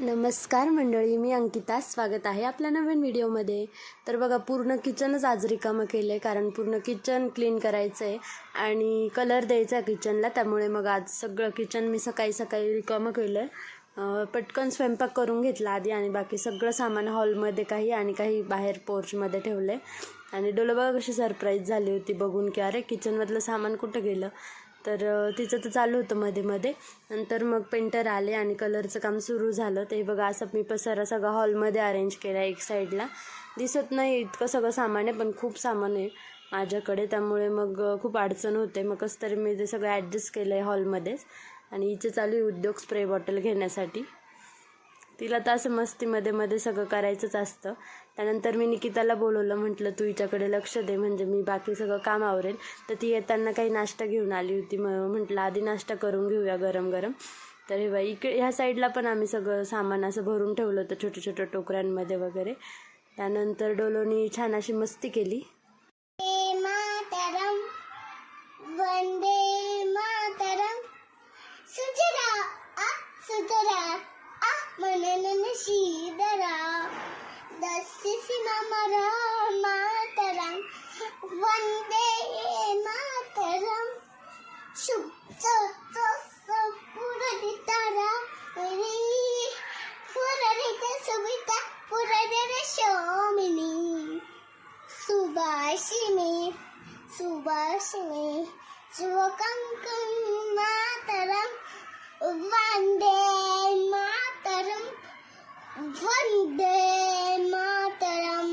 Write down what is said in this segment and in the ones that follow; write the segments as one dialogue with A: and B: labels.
A: नमस्कार मंडळी मी अंकिता. स्वागत आहे आपल्या नवीन व्हिडिओमध्ये. तर बघा पूर्ण किचनच आज रिकामं केलं आहे कारण पूर्ण किचन क्लीन करायचं आहे आणि कलर द्यायचा आहे किचनला. त्यामुळे मग आज सगळं किचन मी सकाळी सकाळी रिकामं केलं आहे पटकन स्वयंपाक करून घेतला आधी आणि बाकी सगळं सामान हॉलमध्ये काही आणि काही बाहेर पोर्चमध्ये ठेवलं आहे आणि डोलोबा कशी सरप्राईज झाली होती. बघून की अरे किचनमधलं सामान कुठं गेलं? तर तिचं तर चालू होतं मध्ये मध्ये. नंतर मग पेंटर आले आणि कलरचं काम सुरू झालं. ते बघा असं मी पसारा सगळा हॉलमध्ये अरेंज केला एक साईडला दिसत नाही इतकं सगळं सामान आहे पण खूप सामान आहे माझ्याकडे. त्यामुळे मग खूप अडचण होते. मग कसं तरी मी ते सगळं ॲडजस्ट केलं आहे हॉलमध्येच आणि हिचे चालू आहे उद्योग स्प्रे बॉटल घेण्यासाठी. तिला तर असं मस्तीमध्ये मध्ये सगळं करायचंच असतं. त्यानंतर मी निकिताला बोलवलं म्हटलं तू हिच्याकडे लक्ष दे म्हणजे मी बाकी सगळं काम आवरेल तर ती येताना काही नाश्ता घेऊन आली होती. मग म्हटलं आधी नाश्ता करून घेऊया गरम गरम. तर हे बाई इकडे ह्या साईडला पण आम्ही सगळं सामान असं भरून ठेवलं होतं छोट्या छोट्या टोकऱ्यांमध्ये वगैरे. त्यानंतर डोलोनी छान अशी मस्ती केली.
B: वंदे मातरम सुजरा आ सुजरा ಮನನ ಶ್ರೀಧರ ದರ್ಶಿಸಿ ಮಮರ ಮಾತರಂ ವಂದೇ ಮಾತರಂ ಶುಭ ಪುರದಿತರ ಪುರರಿತ ಸುಬಿತ ಪುರದರ ಶೋಮಿನಿ ಸುಭಾಷಿಣಿ ಸುಭಾಷಿಣಿ ಶಿವಕಂಕಂ ಮಾತರಂ ವಂದೇ ಮಾತರಂ परम वन्दे मातरं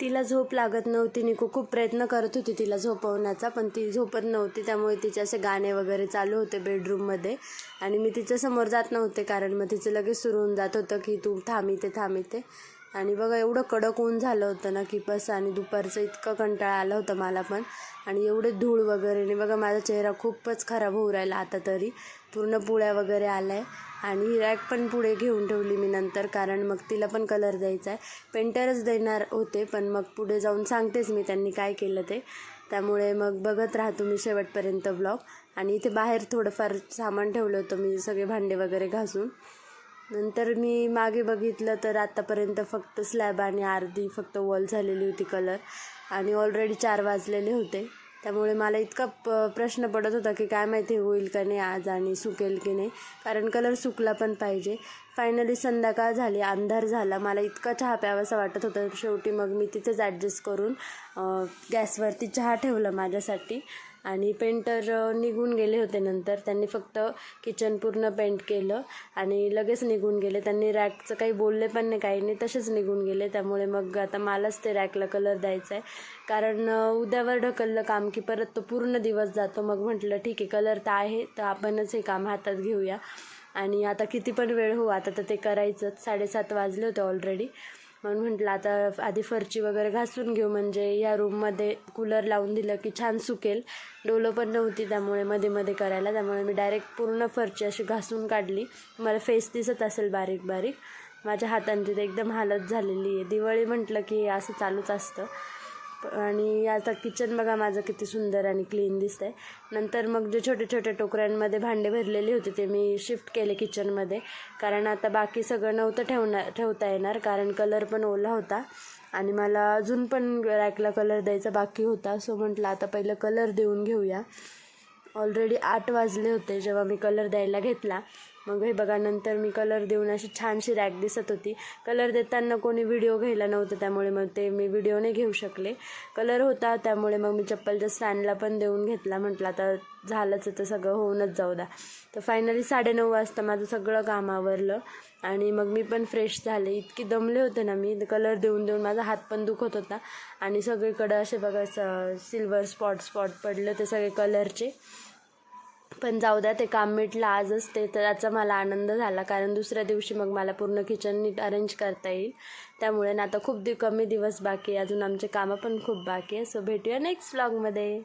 A: तिला झोप लागत नव्हती. निकू खूप प्रयत्न करत होती तिला झोपवण्याचा पण ती झोपत नव्हती. त्यामुळे तिचे असे गाणे वगैरे चालू होते बेडरूममध्ये. आणि मी तिच्यासमोर जात नव्हते कारण मग तिचं लगेच सुरू होऊन जात होतं की तू थांब इथे थांब इथे. आणि बघा एवढं कडक ऊन झालं होतं ना की बस आणि दुपारचं इतकं कंटाळा आला होता मला पण. आणि एवढे धूळ वगैरे आणि बघा माझा चेहरा खूपच खराब होऊ राहिला आता तरी. पूर्ण पुळ्या वगैरे आल्या. आहे आणि ही रॅक पण पुढे घेऊन ठेवली मी नंतर कारण मग तिला पण कलर द्यायचा आहे. पेंटरच देणार होते पण मग पुढे जाऊन सांगतेच मी त्यांनी काय केलं ते. त्यामुळे मग बघत राहा तुम्ही शेवटपर्यंत ब्लॉग. आणि इथे बाहेर थोडंफार सामान ठेवलं होतं मी सगळे भांडे वगैरे घासून. नंतर मी मागे बघितलं तर आत्तापर्यंत फक्त स्लॅब आणि अर्धी फक्त वॉल झालेली होती कलर आणि ऑलरेडी चार वाजलेले होते. त्यामुळे मला इतका प प्रश्न पडत होता की काय माहिती होईल का नाही आज आणि सुकेल की नाही. कारण कलर सुकला पण पाहिजे. फायनली संध्याकाळ झाली अंधार झाला. मला इतका चहा प्यावासा वाटत होता. शेवटी मग मी तिथेच ॲडजस्ट करून गॅसवरती चहा ठेवला माझ्यासाठी. आणि पेंटर निघून गेले होते नंतर. त्यांनी फक्त किचन पूर्ण पेंट केलं आणि लगेच निघून गेले. त्यांनी रॅकचं काही बोलले पण नाही काही नाही. तसेच निघून गेले. त्यामुळे मग आता मलाच ते रॅकला कलर द्यायचा आहे कारण उद्यावर ढकललं काम की परत तो पूर्ण दिवस जातो. मग म्हटलं ठीक आहे कलर तर आहे तर आपणच हे काम हातात घेऊया. आणि आता किती पण वेळ हो आता तर ते करायचंच. साडेसात वाजले होते ऑलरेडी म्हणून म्हटलं आता आधी फरची वगैरे घासून घेऊ. म्हणजे या रूममध्ये कूलर लावून दिलं की छान सुकेल. डोलं पण नव्हती त्यामुळे मध्ये मध्ये करायला. त्यामुळे मी डायरेक्ट पूर्ण फरची अशी घासून काढली. मला फेस दिसत असेल बारीक बारीक. माझ्या हातांची तर एकदम हालत झालेली आहे. दिवाळी म्हटलं की असं चालूच असतं. आणि आता किचन बघा माझं किती सुंदर आणि क्लीन दिसतंय. नंतर मग जे छोटे छोटे टोकऱ्यांमध्ये भांडे भरलेले होते ते मी शिफ्ट केले किचनमध्ये कारण आता बाकी सगळं नव्हतं ठेवणार ठेवता येणार कारण कलर पण ओला होता. आणि मला अजून पण रॅकला कलर द्यायचा बाकी होता. सो म्हटलं आता पहिलं कलर देऊन घेऊया. ऑलरेडी आठ वाजले होते जेव्हा मी कलर द्यायला घेतला. मग हे बघा नंतर मी कलर देऊन अशी छानशी रॅक दिसत होती. कलर देताना कोणी व्हिडिओ घ्यायला नव्हतं त्यामुळे मग ते मी व्हिडिओ नाही घेऊ शकले. कलर होता त्यामुळे मग मी चप्पलच्या स्टँडला पण देऊन घेतला. म्हटलं आता झालंच तर सगळं होऊनच जाऊ द्या. तर फायनली साडेनऊ वाजता माझं सगळं काम आवरलं आणि मग मी पण फ्रेश झाले. इतकी दमले होते ना मी. कलर देऊन देऊन माझा हात पण दुखत होता. आणि सगळीकडं असे बघा सिल्वर स्पॉट स्पॉट पडलं ते सगळे कलरचे पण जाऊ द्या ते काम मिटलं आजच ते तर त्याचा मला आनंद झाला. कारण दुसऱ्या दिवशी मग मला पूर्ण किचन नीट अरेंज करता येईल. त्यामुळे ना आता खूप दि कमी दिवस बाकी आहे. अजून आमचे कामं पण खूप बाकी आहे. सो भेटूया नेक्स्ट व्लॉगमध्ये